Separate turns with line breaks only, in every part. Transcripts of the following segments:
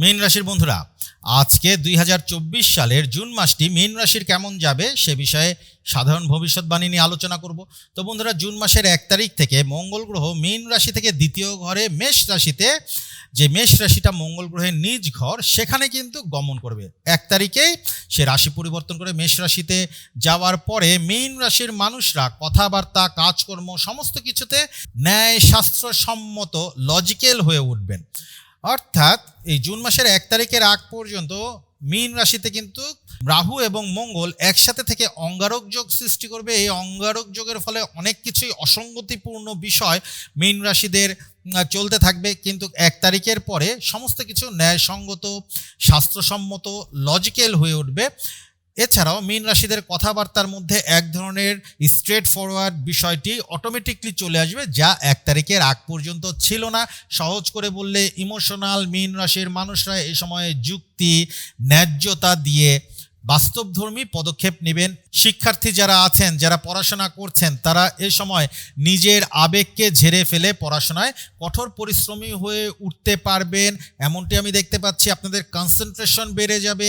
মীন রাশির বন্ধুরা, আজকে দুই হাজার চব্বিশ সালের জুন মাসটি মীন রাশির কেমন যাবে সে বিষয়ে সাধারণ ভবিষ্যৎবাণী নিয়ে আলোচনা করব। তো বন্ধুরা, জুন মাসের এক তারিখ থেকে মঙ্গল গ্রহ মীন রাশি থেকে দ্বিতীয় ঘরে মেষ রাশিতে, যে মেষ রাশিটা মঙ্গল গ্রহের নিজ ঘর, সেখানে কিন্তু গমন করবে। এক তারিখেই সে রাশি পরিবর্তন করে মেষ রাশিতে যাওয়ার পরে মীন রাশির মানুষরা কথাবার্তা, কাজকর্ম, সমস্ত কিছুতে ন্যায় শাস্ত্রসম্মত লজিক্যাল হয়ে উঠবেন। অর্থাৎ এই জুন মাসের এক তারিখের আগ পর্যন্ত মীন রাশিতে কিন্তু রাহু এবং মঙ্গল একসাথে থেকে অঙ্গারক যোগ সৃষ্টি করবে। এই অঙ্গারক যোগের ফলে অনেক কিছুই অসঙ্গতিপূর্ণ বিষয় মীন রাশিদের চলতে থাকবে। কিন্তু এক তারিখের পরে সমস্ত কিছু ন্যায়সঙ্গত শাস্ত্রসম্মত লজিক্যাল হয়ে উঠবে। এছাড়াও মীন রাশিদের কথাবার্তার মধ্যে এক ধরনের স্ট্রেট ফরওয়ার্ড বিষয়টি অটোমেটিকলি চলে আসবে, যা এক তারিখের আগ পর্যন্ত ছিল না। সহজ করে বললে ইমোশনাল মীন রাশির মানুষরা এ সময়ে যুক্তি, ন্যায্যতা দিয়ে বাস্তবধর্মী পদক্ষেপ নেবেন। শিক্ষার্থী যারা আছেন, যারা পড়াশোনা করছেন, তারা এ সময় নিজের আবেগকে ঝেড়ে ফেলে পড়াশোনায় কঠোর পরিশ্রমী হয়ে উঠতে পারবেন। এমনটি আমি দেখতে পাচ্ছি, আপনাদের কনসেন্ট্রেশন বেড়ে যাবে।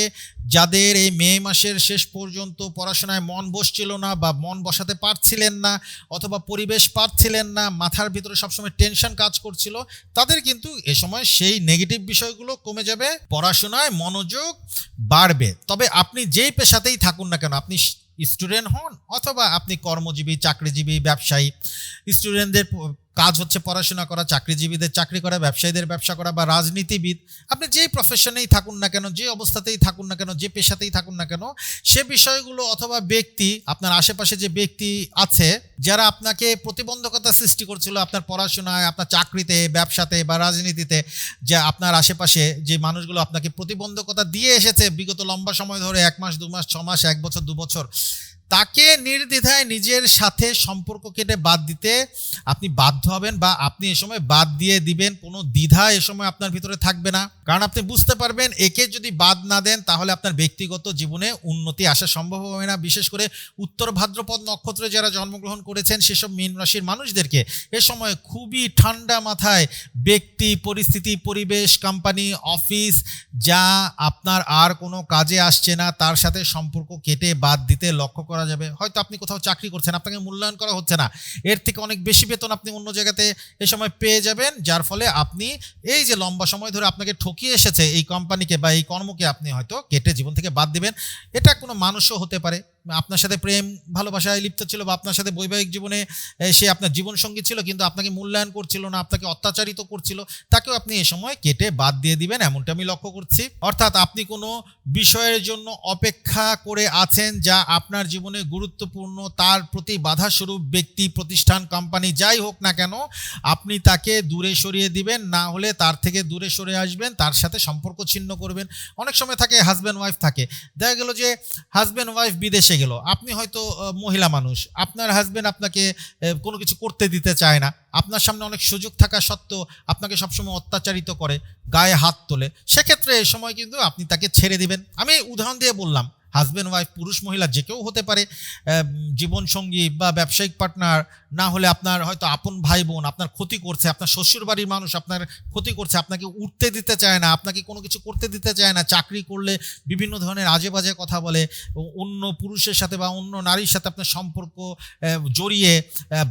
যাদের এই মে মাসের শেষ পর্যন্ত পড়াশোনায় মন বসছিল না বা মন বসাতে পারছিলেন না অথবা পরিবেশ পারছিলেন না, মাথার ভিতরে সবসময় টেনশন কাজ করছিল, তাদের কিন্তু এ সময় সেই নেগেটিভ বিষয়গুলো কমে যাবে, পড়াশোনায় মনোযোগ বাড়বে। তবে আপনি যেই পেশাতেই থাকুন না কেন, আপনি স্টুডেন্ট হন অথবা আপনি কর্মজীবী, চাকরিজীবী, ব্যবসায়ী স্টুডেন্টদের কাজ হচ্ছে পড়াশোনা করা, চাকরিজীবীদের চাকরি করা, ব্যবসায়ীদের ব্যবসা করা বা রাজনীতিবিদ, আপনি যেই প্রফেশনেই থাকুন না কেন, যে অবস্থাতেই থাকুন না কেন, যে পেশাতেই থাকুন না কেন, সে বিষয়গুলো অথবা ব্যক্তি, আপনার আশেপাশে যে ব্যক্তি আছে, যারা আপনাকে প্রতিবন্ধকতা সৃষ্টি করছিল আপনার পড়াশোনায়, আপনার চাকরিতে, ব্যবসাতে বা রাজনীতিতে, যে আপনার আশেপাশে যে মানুষগুলো আপনাকে প্রতিবন্ধকতা দিয়ে এসেছে বিগত লম্বা সময় ধরে, এক মাস, দু মাস, ছ মাস, এক বছর, দু বছর তাকে নির্দ্বিধায় নিজের সাথে সম্পর্ক কেটে বাদ দিতে আপনি বাধ্য হবেন বা আপনি এ সময় বাদ দিয়ে দিবেন, কোনো দ্বিধা এ সময় আপনার ভিতরে থাকবে না। কারণ আপনি বুঝতে পারবেন, একে যদি বাদ না দেন, তাহলে আপনার ব্যক্তিগত জীবনে উন্নতি আসা সম্ভব হবে না। বিশেষ করে উত্তর ভাদ্রপদ নক্ষত্রে যারা জন্মগ্রহণ করেছেন, সেসব মীন রাশির মানুষদেরকে এ সময় খুবই ঠান্ডা মাথায় ব্যক্তি, পরিস্থিতি, পরিবেশ কোম্পানি অফিস যা আপনার আর কোনো কাজে আসছে না, তার সাথে সম্পর্ক কেটে বাদ দিতে লক্ষ্য করা যাবে। হয়তো আপনি কোথাও চাকরি করছেন, আপনাকে মূল্যায়ন করা হচ্ছে না। এর থেকে অনেক বেশি বেতন আপনি অন্য জায়গাতে এ সময় পেয়ে যাবেন, যার ফলে আপনি এই যে লম্বা সময় ধরে আপনাকে ঠকিয়ে এসেছে এই কোম্পানিকে বা এই কর্মকে আপনি হয়তো কেটে জীবন থেকে বাদ দিবেন। এটা কোনো মানুষও হতে পারে। আপনার সাথে প্রেম, ভালোবাসায় লিপ্ত ছিল বা আপনার সাথে বৈবাহিক জীবনে সে আপনার জীবন সঙ্গী ছিল কিন্তু আপনাকে মূল্যায়ন করছিল না, আপনাকে অত্যাচারিত করছিল, তাকেও আপনি এ সময় কেটে বাদ দিয়ে দিবেন, এমনটা আমি লক্ষ্য করছি। অর্থাৎ আপনি কোনো বিষয়ের জন্য অপেক্ষা করে আছেন যা আপনার জীবনে গুরুত্বপূর্ণ, তার প্রতি বাধাস্বরূপ ব্যক্তি, প্রতিষ্ঠান কোম্পানি যাই হোক না কেন, আপনি তাকে দূরে সরিয়ে দিবেন, না হলে তার থেকে দূরে সরে আসবেন, তার সাথে সম্পর্ক ছিন্ন করবেন। অনেক সময় থাকে হাজব্যান্ড ওয়াইফ থাকে। দেখা গেল যে হাজব্যান্ড ওয়াইফ বিদেশে গেল। আপনি হয়তো মহিলা মানুষ। আপনার হাজব্যান্ড আপনাকে কোনো কিছু করতে দিতে চায় না। আপনার সামনে অনেক সুযোগ থাকা সত্ত্বেও আপনাকে সবসময় অত্যাচারিত করে, গায়ে হাত তোলে। সেক্ষেত্রে এ সময় কিন্তু আপনি তাকে ছেড়ে দিবেন। আমি উদাহরণ দিয়ে বললাম হাজব্যান্ড, ওয়াইফ, পুরুষ, মহিলা যে কেউ হতে পারে জীবন সঙ্গী বা ব্যবসায়িক পার্টনার, না হলে আপনার হয়তো আপন ভাই বোন আপনার ক্ষতি করছে, আপনার শ্বশুর বাড়ির মানুষ আপনার ক্ষতি করছে, আপনাকে উঠতে দিতে চায় না, আপনাকে কোনো কিছু করতে দিতে চায় না, চাকরি করলে বিভিন্ন ধরনের আজে বাজে কথা বলে অন্য পুরুষের সাথে বা অন্য নারীর সাথে আপনার সম্পর্ক জড়িয়ে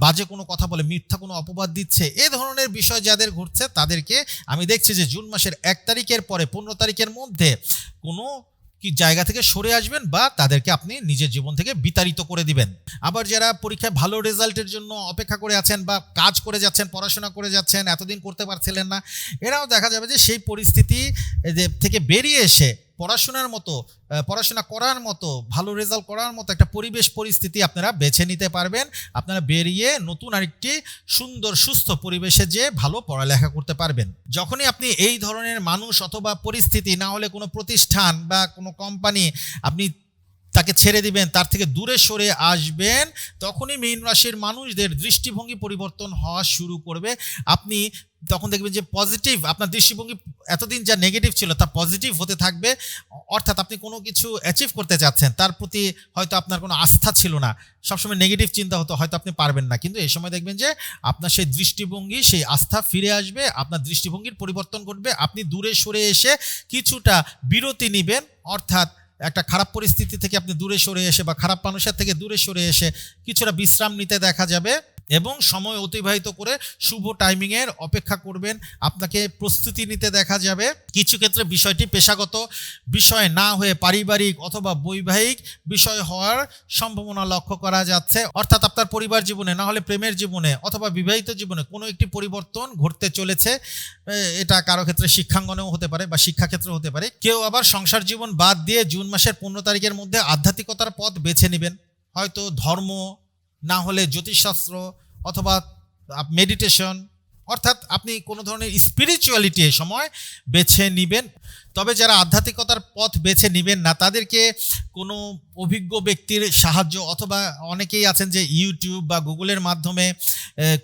বাজে কোনো কথা বলে, মিথ্যা কোনো অপবাদ দিচ্ছে, এ ধরনের বিষয় যাদের ঘটছে তাদেরকে আমি দেখছি যে জুন মাসের এক তারিখের পরে, পনেরো তারিখের মধ্যে কোনো কি জায়গা থেকে সরে আসবেন বা তাদেরকে আপনি নিজের জীবন থেকে বিতাড়িত করে দিবেন। আবার যারা পরীক্ষায় ভালো রেজাল্টের জন্য অপেক্ষা করে আছেন বা কাজ করে যাচ্ছেন, পড়াশোনা করে যাচ্ছেন, এতদিন করতে পারছিলেন না, এরাও দেখা যাবে যে সেই পরিস্থিতি থেকে বেরিয়ে এসে পড়াশোনার মতো পড়াশোনা করার মতো, ভালো রেজাল্ট করার মতো একটা পরিবেশ পরিস্থিতি আপনারা বেছে নিতে পারবেন। আপনারা বেরিয়ে নতুন আরেকটি সুন্দর, সুস্থ পরিবেশে যে ভালো পড়ালেখা করতে পারবেন। যখনই আপনি এই ধরনের মানুষ অথবা পরিস্থিতি, না হলে কোনো প্রতিষ্ঠান বা কোনো কোম্পানি আপনি তাকে ছেড়ে দিবেন, তার থেকে দূরে সরে আসবেন, তখনই মীন রাশির মানুষদের দৃষ্টিভঙ্গি পরিবর্তন হওয়া শুরু করবে। আপনি তখন দেখবেন যে পজিটিভ আপনার দৃষ্টিভঙ্গি এতদিন যা নেগেটিভ ছিল, তা পজিটিভ হতে থাকবে। অর্থাৎ আপনি কোনো কিছু অ্যাচিভ করতে যাচ্ছেন, তার প্রতি হয়তো আপনার কোনো আস্থা ছিল না। সবসময় নেগেটিভ চিন্তা হতো, হয়তো আপনি পারবেন না। কিন্তু এই সময় দেখবেন যে আপনার সেই দৃষ্টিভঙ্গি, সেই আস্থা ফিরে আসবে, আপনার দৃষ্টিভঙ্গির পরিবর্তন ঘটবে। আপনি দূরে সরে এসে কিছুটা বিরতি নেবেন, অর্থাৎ একটা খারাপ পরিস্থিতি থেকে আপনি দূরে সরে এসে বা খারাপ মানুষের থেকে দূরে সরে এসে কিছুটা বিশ্রাম নিতে দেখা যাবে। এবং সময় অতিবাহিত করে শুভ টাইমিংয়ের অপেক্ষা করবেন। আপনাকে প্রস্তুতি নিতে দেখা যাবে। কিছু ক্ষেত্রে বিষয়টি পেশাগত বিষয় না হয়ে পারিবারিক অথবা বৈবাহিক বিষয় হওয়ার সম্ভাবনা লক্ষ্য করা যাচ্ছে। অর্থাৎ আপনার পরিবার জীবনে, না হলে প্রেমের জীবনে অথবা বিবাহিত জীবনে কোনো একটি পরিবর্তন ঘটতে চলেছে। এটা কারও ক্ষেত্রে শিক্ষাঙ্গনেও হতে পারে বা শিক্ষাক্ষেত্রে হতে পারে। কেউ আবার সংসার জীবন বাদ দিয়ে জুন মাসের পনেরো তারিখের মধ্যে আধ্যাত্মিকতার পথ বেছে নেবেন। হয়তো ধর্ম না হলে জ্যোতিষশাস্ত্র অথবা মেডিটেশন অর্থাৎ আপনি কোনো ধরনের স্পিরিচুয়ালিটি এ সময় বেছে নেবেন। তবে যারা আধ্যাত্মিকতার পথ বেছে নেবেন না, তাদেরকে কোনো অভিজ্ঞ ব্যক্তির সাহায্য অথবা অনেকেই আছেন যে ইউটিউব বা গুগলের মাধ্যমে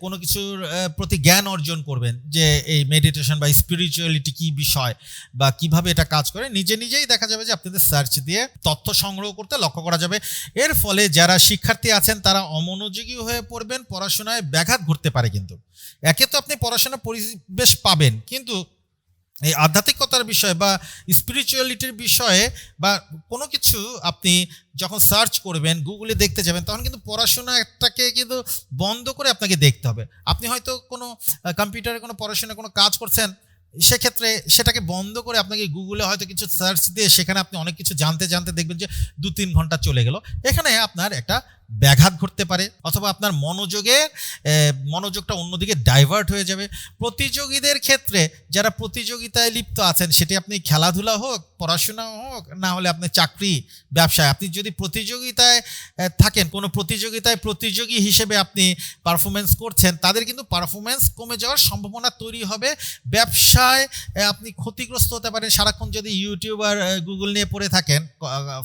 কোনো কিছুর প্রতি জ্ঞান অর্জন করবেন যে এই মেডিটেশন বা স্পিরিচুয়ালিটি কি বিষয় বা কীভাবে এটা কাজ করে। নিজে নিজেই দেখা যাবে যে আপনাদের সার্চ দিয়ে তথ্য সংগ্রহ করতে লক্ষ্য করা যাবে। এর ফলে যারা শিক্ষার্থী আছেন, তারা অমনোযোগী হয়ে পড়বেন, পড়াশোনায় ব্যাঘাত ঘটতে পারে কিন্তু। একে তো আপনি পড়াশোনা পরিবেশ পাবেন, কিন্তু এই আধ্যাত্মিকতার বিষয়ে বা স্পিরিচুয়ালিটির বিষয়ে বা কোনো কিছু আপনি যখন সার্চ করবেন গুগলে দেখতে যাবেন, তখন কিন্তু পড়াশোনা একটাকে কিন্তু বন্ধ করে আপনাকে দেখতে হবে। আপনি হয়তো কোনো কম্পিউটারে কোনো পড়াশোনা কোনো কাজ করছেন সেক্ষেত্রে সেটাকে বন্ধ করে আপনাকে গুগলে হয়তো কিছু সার্চ দিয়ে সেখানে আপনি অনেক কিছু জানতে জানতে দেখবেন যে দু তিন ঘণ্টা চলে গেল। এখানে আপনার একটা ব্যাঘাত ঘটতে পারে অথবা আপনার মনোযোগে মনোযোগটা অন্যদিকে ডাইভার্ট হয়ে যাবে। প্রতিযোগীদের ক্ষেত্রে যারা প্রতিযোগিতায় লিপ্ত আছেন, সেটি আপনি খেলাধুলা হোক, পড়াশোনা হোক, না হলে আপনি চাকরি, ব্যবসায়। আপনি যদি প্রতিযোগিতায় থাকেন, কোনো প্রতিযোগিতায় প্রতিযোগী হিসেবে আপনি পারফরমেন্স করছেন, তাদের কিন্তু পারফরমেন্স কমে যাওয়ার সম্ভাবনা তৈরি হবে। ব্যবসায় আহ, আপনি ক্ষতিগ্রস্ত হতে পারেন। সারাক্ষণ যদি ইউটিউব আর গুগল নিয়ে পড়ে থাকেন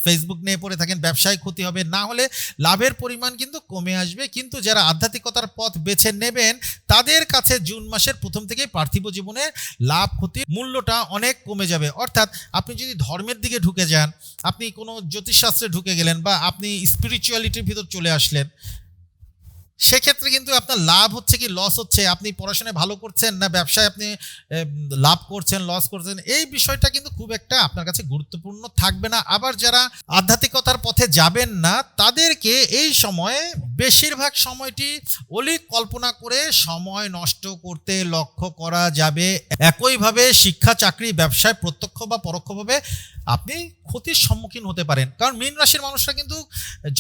ফেসবুক নিয়ে পড়ে থাকেন ব্যবসায় ক্ষতি হবে। না হলে লাভের পরিমাণ কিন্তু কমে আসবে। কিন্তু যারা আধ্যাত্মিকতার পথ বেছে নেবেন তাদের কাছে জুন মাসের প্রথম থেকেই পার্থিব জীবনে লাভ ক্ষতির মূল্যটা অনেক কমে যাবে। অর্থাৎ আপনি যদি ধর্মের দিকে ঢুকে যান আপনি কোনো জ্যোতিষশাস্ত্রে ঢুকে গেলেন বা আপনি স্পিরিচুয়ালিটির ভিতর চলে আসলেন সেক্ষেত্রে কিন্তু আপনার লাভ হচ্ছে কি? লস হচ্ছে। আপনি পড়াশোনায় ভালো করছেন না ব্যবসায় আপনি লাভ করছেন লস করছেন, এই বিষয়টা কিন্তু খুব একটা আপনার কাছে গুরুত্বপূর্ণ থাকবে না। আবার যারা আধ্যাত্মিকতার পথে যাবেন না, তাদেরকে এই সময়ে বেশিরভাগ সময়টি অলিক কল্পনা করে সময় নষ্ট করতে লক্ষ্য করা যাবে। একইভাবে শিক্ষা, চাকরি, ব্যবসায় প্রত্যক্ষ বা পরোক্ষভাবে আপনি ক্ষতির সম্মুখীন হতে পারেন। কারণ মীন রাশির মানুষরা কিন্তু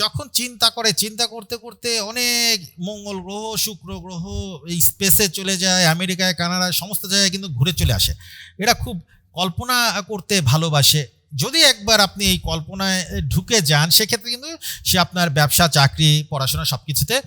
যখন চিন্তা করে, চিন্তা করতে করতে অনেক মঙ্গল গ্রহ, শুক্র গ্রহ, এই স্পেসে চলে যায়, আমেরিকায়, কানাডায়, সমস্ত জায়গায় কিন্তু ঘুরে চলে আসে। এরা খুব কল্পনা করতে ভালোবাসে। যদি একবার আপনি এই কল্পনায় ঢুকে যান, সেক্ষেত্রে কিন্তু সে আপনার ব্যবসা, চাকরি, পড়াশোনা সব কিছুতে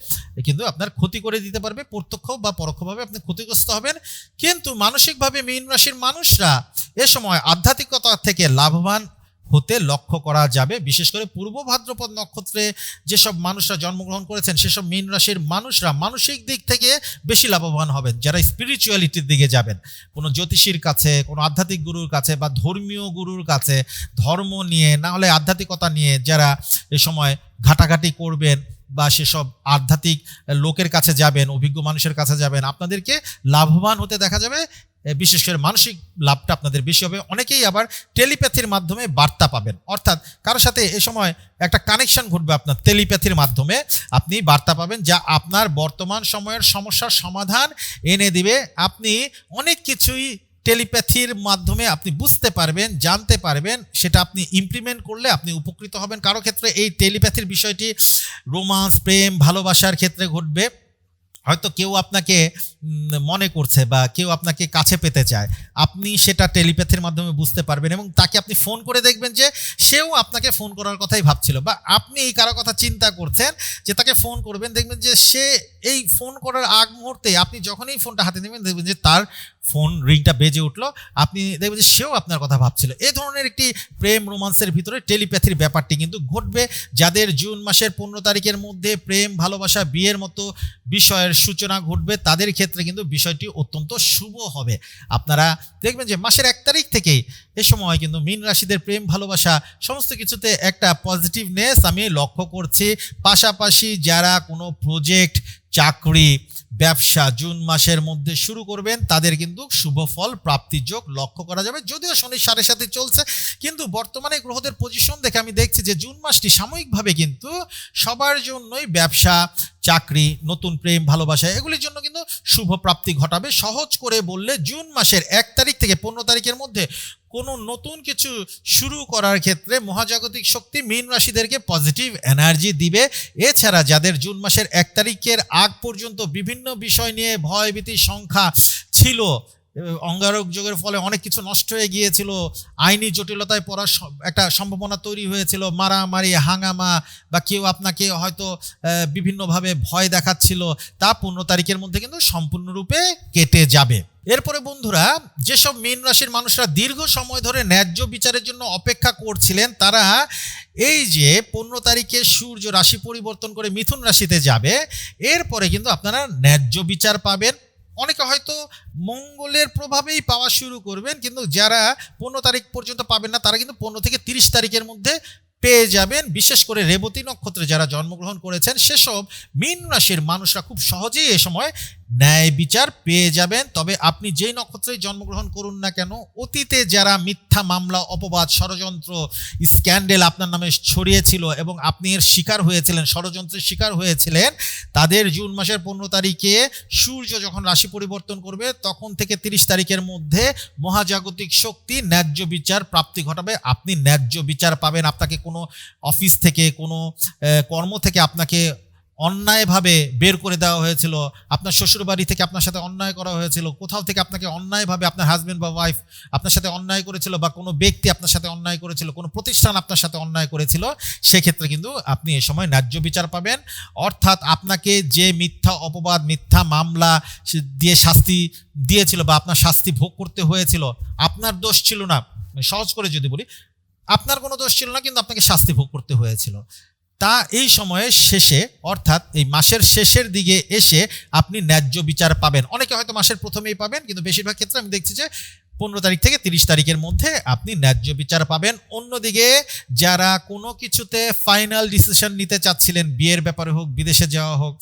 কিন্তু আপনার ক্ষতি করে দিতে পারবে। প্রত্যক্ষ বা পরোক্ষভাবে আপনি ক্ষতিগ্রস্ত হবেন। কিন্তু মানসিকভাবে মীন রাশির মানুষরা এ সময় আধ্যাত্মিকতা থেকে লাভবান হতে লক্ষ্য করা যাবে। বিশেষ করে পূর্ব ভাদ্রপদ নক্ষত্রে যেসব মানুষরা জন্মগ্রহণ করেছেন, সেসব মীন রাশির মানুষরা মানসিক দিক থেকে বেশি লাভবান হবেন, যারা স্পিরিচুয়ালিটির দিকে যাবেন। কোনো জ্যোতিষীর কাছে, কোনো আধ্যাত্মিক গুরুর কাছে বা ধর্মীয় গুরুর কাছে ধর্ম নিয়ে, না হলে আধ্যাত্মিকতা নিয়ে যারা এ সময় ঘাটাঘাটি করবেন বা সেসব আধ্যাত্মিক লোকের কাছে যাবেন, অভিজ্ঞ মানুষের কাছে যাবেন, আপনাদেরকে লাভবান হতে দেখা যাবে। বিশেষ করে মানসিক লাভটা আপনাদের বেশি হবে। অনেকেই আবার টেলিপ্যাথির মাধ্যমে বার্তা পাবেন। অর্থাৎ কারোর সাথে এ সময় একটা কানেকশন ঘটবে আপনার টেলিপ্যাথির মাধ্যমে। আপনি বার্তা পাবেন যা আপনার বর্তমান সময়ের সমস্যার সমাধান এনে দিবে। আপনি অনেক কিছুই টেলিপ্যাথির মাধ্যমে আপনি বুঝতে পারবেন, জানতে পারবেন। সেটা আপনি ইমপ্লিমেন্ট করলে আপনি উপকৃত হবেন। কারও ক্ষেত্রে এই টেলিপ্যাথির বিষয়টি রোমান্স, প্রেম, ভালোবাসার ক্ষেত্রে ঘটবে। হয়তো কেউ আপনাকে মনে করছে বা কেউ আপনাকে কাছে পেতে চায়, আপনি সেটা টেলিপ্যাথির মাধ্যমে বুঝতে পারবেন এবং তাকে আপনি ফোন করে দেখবেন যে সেও আপনাকে ফোন করার কথাই ভাবছিল বা আপনি এই কারও কথা চিন্তা করছেন যে তাকে ফোন করবেন, দেখবেন যে সে এই ফোন করার আগ মুহূর্তে আপনি যখনই ফোনটা হাতে নেবেন, দেখবেন যে তার ফোন রিংটা বেজে উঠল, আপনি দেখবেন যে সেও আপনার কথা ভাবছিল। এ ধরনের একটি প্রেম রোমান্সের ভিতরে টেলিপ্যাথির ব্যাপারটি কিন্তু ঘটবে, যাদের জুন মাসের পনেরো তারিখের মধ্যে প্রেম, ভালোবাসা, বিয়ের মতো বিষয়ের সূচনা ঘটবে, তাদের ক্ষেত্রে কিন্তু বিষয়টি অত্যন্ত শুভ হবে। আপনারা দেখবেন যে মাসের এক তারিখ থেকেই এ সময় কিন্তু মীন রাশিদের প্রেম, ভালোবাসা সমস্ত কিছুতে একটা পজিটিভনেস আমি লক্ষ্য করছি। পাশাপাশি যারা কোনো প্রজেক্ট চাকরি, ব্যবসা জুন মাসের মধ্যে শুরু করবেন, তাদের কিন্তু শুভ ফল, প্রাপ্তির যোগ লক্ষ্য করা যাবে। যদিও শনি সাড়ে সাথে চলছে, কিন্তু বর্তমানে গ্রহদের পজিশন দেখে আমি দেখছি যে জুন মাসটি সাময়িকভাবে কিন্তু সবার জন্যই ব্যবসা চাকরি, নতুন প্রেম, ভালোবাসা, এগুলির জন্য কিন্তু শুভ প্রাপ্তি ঘটাবে। সহজ করে বললে জুন মাসের এক তারিখ থেকে পনেরো তারিখের মধ্যে কোনো নতুন কিছু শুরু করার ক্ষেত্রে মহাজাগতিক শক্তি মীন রাশিদেরকে পজিটিভ এনার্জি দিবে। এছাড়া যাদের জুন মাসের এক তারিখের আগ পর্যন্ত বিভিন্ন বিষয় নিয়ে ভয়ভীতি সংখ্যা ছিল অঙ্গারক যোগের ফলে অনেক কিছু নষ্ট হয়ে গিয়েছিল। আইনি জটিলতায় পড়ার একটা সম্ভাবনা তৈরি হয়েছিল। মারামারি, হাঙ্গামা বা কেউ আপনাকে হয়তো বিভিন্নভাবে ভয় দেখাচ্ছিল, তা পনেরো তারিখের মধ্যে কিন্তু সম্পূর্ণরূপে কেটে যাবে। এরপরে বন্ধুরা, যেসব মীন রাশির মানুষরা দীর্ঘ সময় ধরে ন্যায্য বিচারের জন্য অপেক্ষা করছিলেন, তারা এই যে পনেরো তারিখে সূর্য রাশি পরিবর্তন করে মিথুন রাশিতে যাবে, এরপরে কিন্তু আপনারা ন্যায্য বিচার পাবেন। অনেকে হয়তো মঙ্গলের প্রভাবেই পাওয়া শুরু করবেন, কিন্তু যারা পনেরো তারিখ পর্যন্ত পাবেন না, তারা কিন্তু পনেরো থেকে তিরিশ তারিখের মধ্যে পেয়ে যাবেন। বিশেষ করে রেবতী নক্ষত্রে যারা জন্মগ্রহণ করেছেন, সেসব মীন রাশির মানুষরা খুব সহজেই এ সময় ন্যায় বিচার পেয়ে যাবেন। তবে আপনি যেই নক্ষত্রে জন্মগ্রহণ করুন না কেন, অতীতে যারা মিথ্যা মামলা, অপবাদ, ষড়যন্ত্র, স্ক্যান্ডেল আপনার নামে ছড়িয়েছিল এবং আপনি এর শিকার হয়েছিলেন, ষড়যন্ত্রের শিকার হয়েছিলেন, তাদের জুন মাসের পনেরো তারিখে সূর্য যখন রাশি পরিবর্তন করবে, তখন থেকে তিরিশ তারিখের মধ্যে মহাজাগতিক শক্তি ন্যায্য বিচার প্রাপ্তি ঘটাবে। আপনি ন্যায্য বিচার পাবেন। আপনাকে কোনো অফিস থেকে, কোনো কর্ম থেকে আপনাকে অন্যায়ভাবে বের করে দেওয়া হয়েছিল। আপনার শ্বশুর বাড়ি থেকে আপনার সাথে অন্যায় করা হয়েছিল। কোথাও থেকে আপনাকে অন্যায়ভাবে আপনার হাজব্যান্ড বা ওয়াইফ আপনার সাথে অন্যায় করেছিল বা কোনো ব্যক্তি আপনার সাথে অন্যায় করেছিল, কোনো প্রতিষ্ঠান আপনার সাথে অন্যায় করেছিল, সেক্ষেত্রে কিন্তু আপনি এ সময় ন্যায্য বিচার পাবেন। অর্থাৎ আপনাকে যে মিথ্যা অপবাদ, মিথ্যা মামলা দিয়ে শাস্তি দিয়েছিল বা আপনার শাস্তি ভোগ করতে হয়েছিল, আপনার দোষ ছিল না। সহজ করে যদি বলি, আপনার কোনো দোষ ছিল না, কিন্তু আপনাকে শাস্তি ভোগ করতে হয়েছিল। তা এই সময়ের শেষে, অর্থাৎ এই মাসের শেষের দিকে এসে আপনি ন্যায্য বিচার পাবেন। অনেকে হয়তো মাসের প্রথমেই পাবেন, কিন্তু বেশিরভাগ ক্ষেত্রে আমি দেখছি যে পনেরো তারিখ থেকে তিরিশ তারিখের মধ্যে আপনি ন্যায্য বিচার পাবেন। অন্যদিকে যারা কোনো কিছুতে ফাইনাল ডিসিশন নিতে চাচ্ছিলেন, বিয়ের ব্যাপারে হোক, বিদেশে যাওয়া হোক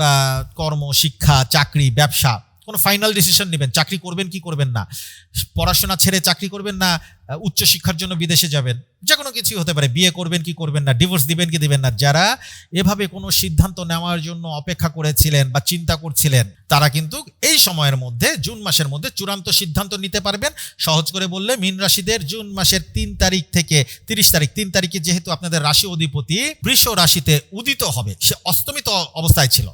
বা কর্ম, শিক্ষা, চাকরি, ব্যবসা, কোনো ফাইনাল ডিসিশন নেবেন। চাকরি করবেন কি করবেন না? পড়াশোনা ছেড়ে চাকরি করবেন না? উচ্চশিক্ষার জন্য বিদেশে যাবেন, যে কোনো কিছুই হতে পারে, বিয়ে করবেন কি করবেন না ডিভোর্স দিবেন কি দিবেন না, যারা এভাবে কোনো সিদ্ধান্ত নেওয়ার জন্য অপেক্ষা করেছিলেন বা চিন্তা করছিলেন, তারা কিন্তু এই সময়ের মধ্যে, জুন মাসের মধ্যে চূড়ান্ত সিদ্ধান্ত নিতে পারবেন। সহজ করে বললে, মীন রাশিদের জুন মাসের তিন তারিখ থেকে তিরিশ তারিখ, তিন তারিখে যেহেতু আপনাদের রাশি অধিপতি, বৃষ রাশিতে উদিত হবে, সে অস্তমিত অবস্থায় ছিল।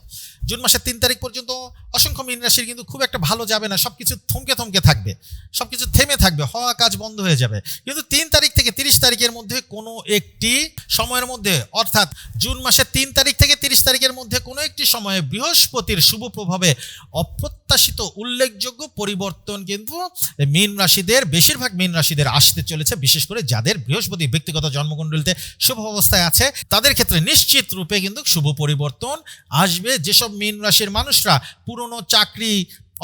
জুন মাসের তিন তারিখ পর্যন্ত অসংখ্য মীন রাশির কিন্তু খুব একটা ভালো যাবে না, সবকিছু থমকে থমকে থাকবে, সবকিছু থেমে থাকবে, হওয়া কাজ বন্ধ হয়ে যাবে। কিন্তু তিন তারিখ থেকে তিরিশ তারিখের মধ্যে কোনো একটি সময়ের মধ্যে, অর্থাৎ জুন মাসের তিন তারিখ থেকে তিরিশ তারিখের মধ্যে কোনো একটি সময়ে বৃহস্পতির শুভ প্রভাবে অপ্রত্যাশিত উল্লেখযোগ্য পরিবর্তন কিন্তু মীন রাশিদের, বেশিরভাগ মীন রাশিদের আসতে চলেছে, বিশেষ করে যাদের বৃহস্পতি ব্যক্তিগত জন্মকুণ্ডলিতে শুভ অবস্থায় আছে, তাদের ক্ষেত্রে নিশ্চিত রূপে কিন্তু শুভ পরিবর্তন আসবে। যেসব মীন রাশির মানুষরা পুরনো চাকরি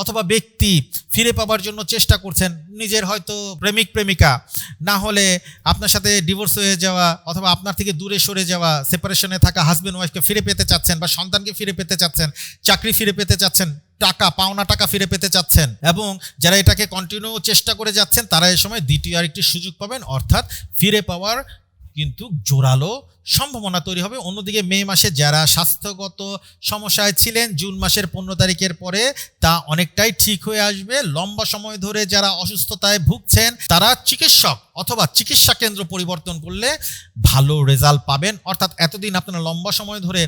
অথবা ব্যক্তি ফিরে পাবার জন্য চেষ্টা করছেন, নিজের হয়তো প্রেমিক, প্রেমিকা, না হলে আপনার সাথে ডিভোর্স হয়ে যাওয়া অথবা আপনার থেকে দূরে সরে যাওয়া সেপারেশনে থাকা হাজব্যান্ড ওয়াইফকে ফিরে পেতে চাচ্ছেন বা সন্তানকে ফিরে পেতে চাচ্ছেন, চাকরি ফিরে পেতে চাচ্ছেন, টাকা, পাওনা টাকা ফিরে পেতে চাচ্ছেন এবং যারা এটাকে কন্টিনিউ চেষ্টা করে যাচ্ছেন, তারা এই সময় দ্বিতীয় আরেকটি সুযোগ পাবেন, অর্থাৎ ফিরে পাওয়ার কিন্তু জোরালো সম্ভাবনা তৈরি হবে। অন্যদিকে মে মাসে যারা স্বাস্থ্যগত সমস্যায় ছিলেন, জুন মাসের পনেরো তারিখের পরে তা অনেকটাই ঠিক হয়ে আসবে। লম্বা সময় ধরে যারা অসুস্থতায় ভুগছেন, তারা চিকিৎসক অথবা চিকিৎসা কেন্দ্র পরিবর্তন করলে ভালো রেজাল্ট পাবেন। অর্থাৎ এতদিন আপনারা লম্বা সময় ধরে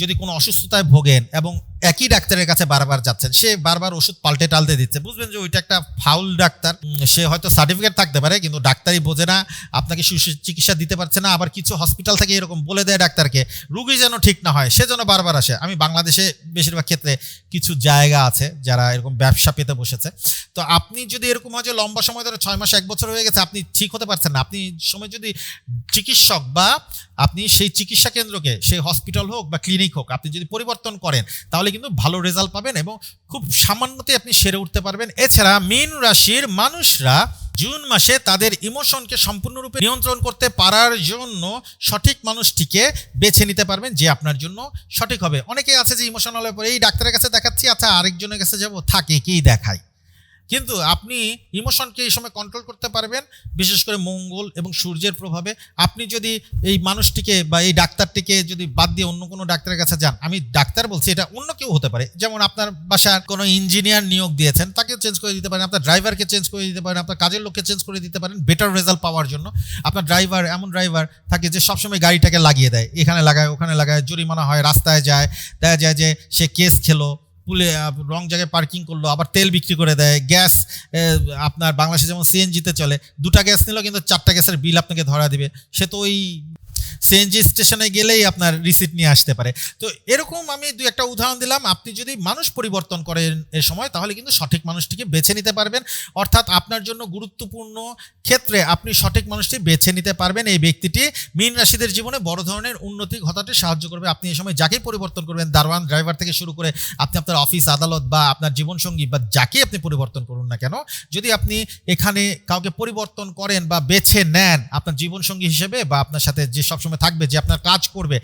যদি কোনো অসুস্থতায় ভোগেন এবং একই ডাক্তারের কাছে বারবার যাচ্ছেন, সে বারবার ওষুধ পাল্টে টালতে দিচ্ছে। বুঝবেন যে ওইটা একটা ফাউল ডাক্তার। সে হয়তো সার্টিফিকেট থাকতে পারে, কিন্তু ডাক্তারই বোঝে না, আপনাকে সুচিকিৎসা চিকিৎসা দিতে পারছে না, আবার কিছু হসপিটাল থেকে এরকম বলে দেয় ডাক্তারকে, রুগী যেন ঠিক না হয়, সে যেন বারবার আসে। আমি বাংলাদেশে বেশিরভাগ ক্ষেত্রে কিছু জায়গা আছে যারা এরকম ব্যবসা পেতে বসেছে। তো আপনি যদি এরকম হয় যে লম্বা সময় ধরে ছয় মাস, এক বছর হয়ে গেছে, আপনি ঠিক হতে পারছেন না। আপনি সময় যদি চিকিৎসক বা আপনি সেই চিকিৎসা কেন্দ্রকে, সেই হসপিটাল হোক বা ক্লিনিক হোক, আপনি যদি পরিবর্তন করেন, তাহলে কিন্তু ভালো রেজাল্ট পাবেন এবং খুব সামান্যতে আপনি সেরে উঠতে পারবেন। এছাড়া মীন রাশির মানুষরা জুন মাসে তাদের ইমোশনকে সম্পূর্ণরূপে নিয়ন্ত্রণ করতে পারার জন্য সঠিক মানুষটিকে বেছে নিতে পারবেন যে আপনার জন্য সঠিক হবে। অনেকে আছে যে ইমোশনাল হয়ে পরে এই ডাক্তারের কাছে দেখাচ্ছি আচ্ছা আরেকজনের কাছে যাব, থাকে, কি দেখাই কিন্তু আপনি ইমোশনকে এই সময় কন্ট্রোল করতে পারবেন, বিশেষ করে মঙ্গল এবং সূর্যের প্রভাবে। আপনি যদি এই মানুষটিকে বা এই ডাক্তারটিকে যদি বাদ দিয়ে অন্য কোনো ডাক্তারের কাছে যান, আমি ডাক্তার বলছি, এটা অন্য কেউ হতে পারে। যেমন আপনার বাসার কোনো ইঞ্জিনিয়ার নিয়োগ দিয়েছেন তাকে চেঞ্জ করে দিতে পারেন, আপনার ড্রাইভারকে চেঞ্জ করে দিতে পারেন, আপনার কাজের লোককে চেঞ্জ করে দিতে পারেন বেটার রেজাল্ট পাওয়ার জন্য। আপনার ড্রাইভার এমন ড্রাইভার থাকে যে সবসময় গাড়িটাকে লাগিয়ে দেয়, এখানে লাগায়, ওখানে লাগায়, জরিমানা হয়, রাস্তায় যায়, দেখা যায় যে সে কেস খেলো। পুলে রং জায়গায় পার্কিং করল, আবার তেল বিক্রি করে দেয় গ্যাস আপনার বাংলাদেশে যেমন সিএনজিতে চলে, দুটা গ্যাস নিল কিন্তু চারটা গ্যাসের বিল আপনাকে ধরা দিবে। সে তো ওই সিএনজি স্টেশনে গেলেই আপনার রিসিট নিয়ে আসতে পারে। তো এরকম আমি দুই একটা উদাহরণ দিলাম, আপনি যদি মানুষ পরিবর্তন করেন এ সময়, তাহলে কিন্তু সঠিক মানুষটিকে বেছে নিতে পারবেন। অর্থাৎ আপনার জন্য গুরুত্বপূর্ণ ক্ষেত্রে আপনি সঠিক মানুষটি বেছে নিতে পারবেন, এই ব্যক্তিটি মীন রাশিদের জীবনে বড় ধরনের উন্নতি ঘটাতে সাহায্য করবে। আপনি এই সময় যাকেই পরিবর্তন করবেন দারওয়ান ড্রাইভার থেকে শুরু করে আপনি আপনার অফিস, আদালত বা আপনার জীবনসঙ্গী বা যাকেই আপনি পরিবর্তন করুন না কেন, যদি আপনি এখানে কাউকে পরিবর্তন করেন বা বেছে নেন আপনার জীবনসঙ্গী হিসেবে বা আপনার সাথে যে সবসময় থাকবে, যে আপনার কাজ করবে,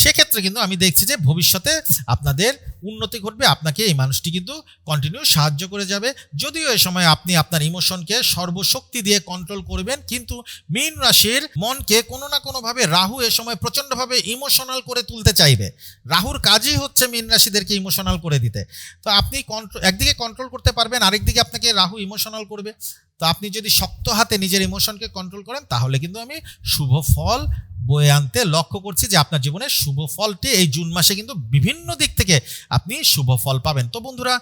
সেক্ষেত্রে কিন্তু আমি দেখছি যে ভবিষ্যতে আপনাদের উন্নতি ঘটবে, আপনাকে এই মানুষটি কিন্তু কন্টিনিউ সাহায্য করে যাবে। যদিও এই সময় আপনি আপনার ইমোশনকে সর্বশক্তি দিয়ে কন্ট্রোল করবেন, কিন্তু মীন রাশির মনকে কোনো না কোনোভাবে রাহু এ সময় প্রচণ্ডভাবে ইমোশনাল করে তুলতে চাইবে। রাহুর কাজই হচ্ছে মীন রাশিদেরকে ইমোশনাল করে দিতে। তো আপনি কন্ট্রোল একদিকে কন্ট্রোল করতে পারবেন, আরেকদিকে আপনাকে রাহু ইমোশনাল করবে। তো আপনি যদি শক্ত হাতে নিজের ইমোশনকে কন্ট্রোল করেন, তাহলে কিন্তু আমি শুভ ফল বয়ে আনতে লক্ষ্য করছি যে আপনার জীবনের শুভ ফলটি এই জুন মাসে কিন্তু বিভিন্ন দিক থেকে আপনি শুভ ফল পাবেন। তো বন্ধুরা,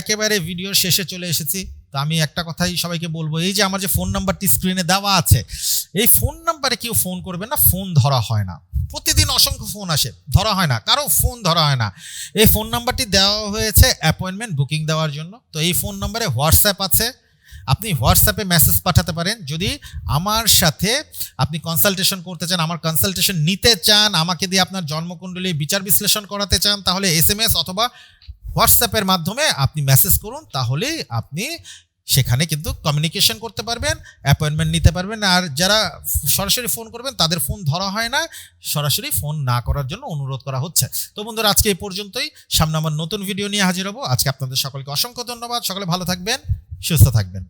একেবারে ভিডিও শেষে চলে এসেছি। তো আমি একটা কথাই সবাইকে বলব, এই যে আমার যে ফোন নাম্বারটি স্ক্রিনে দেওয়া আছে, এই ফোন নাম্বারে কেউ ফোন করবে না ফোন ধরা হয় না। প্রতিদিন অসংখ্য ফোন আসে, ধরা হয় না, কারও ফোন ধরা হয় না। এই ফোন নাম্বারটি দেওয়া হয়েছে অ্যাপয়েন্টমেন্ট বুকিং দেওয়ার জন্য। তো এই ফোন নাম্বারে হোয়াটসঅ্যাপ আছে, আপনি হোয়াটসঅ্যাপে মেসেজ পাঠাতে পারেন। যদি আমার সাথে আপনি কনসালটেশন করতে চান, আমার কনসালটেশন নিতে চান, আমাকে দিয়ে আপনার জন্মকুণ্ডলী বিচার বিশ্লেষণ করাতে চান, তাহলে এস এম এস অথবা হোয়াটসঅ্যাপের মাধ্যমে আপনি মেসেজ করুন, তাহলেই আপনি সেখানে কিন্তু কমিউনিকেশন করতে পারবেন অ্যাপয়েন্টমেন্ট নিতে পারবেন। আর যারা সরাসরি ফোন করবেন, তাদের ফোন ধরা হয় না। সরাসরি ফোন না করার জন্য অনুরোধ করা হচ্ছে। তো বন্ধুরা, আজকে এই পর্যন্তই। সামনে আমার নতুন ভিডিও নিয়ে হাজির হব। আজকে আপনাদের সকলকে অসংখ্য ধন্যবাদ। সকলে ভালো থাকবেন, সুস্থ থাকবেন।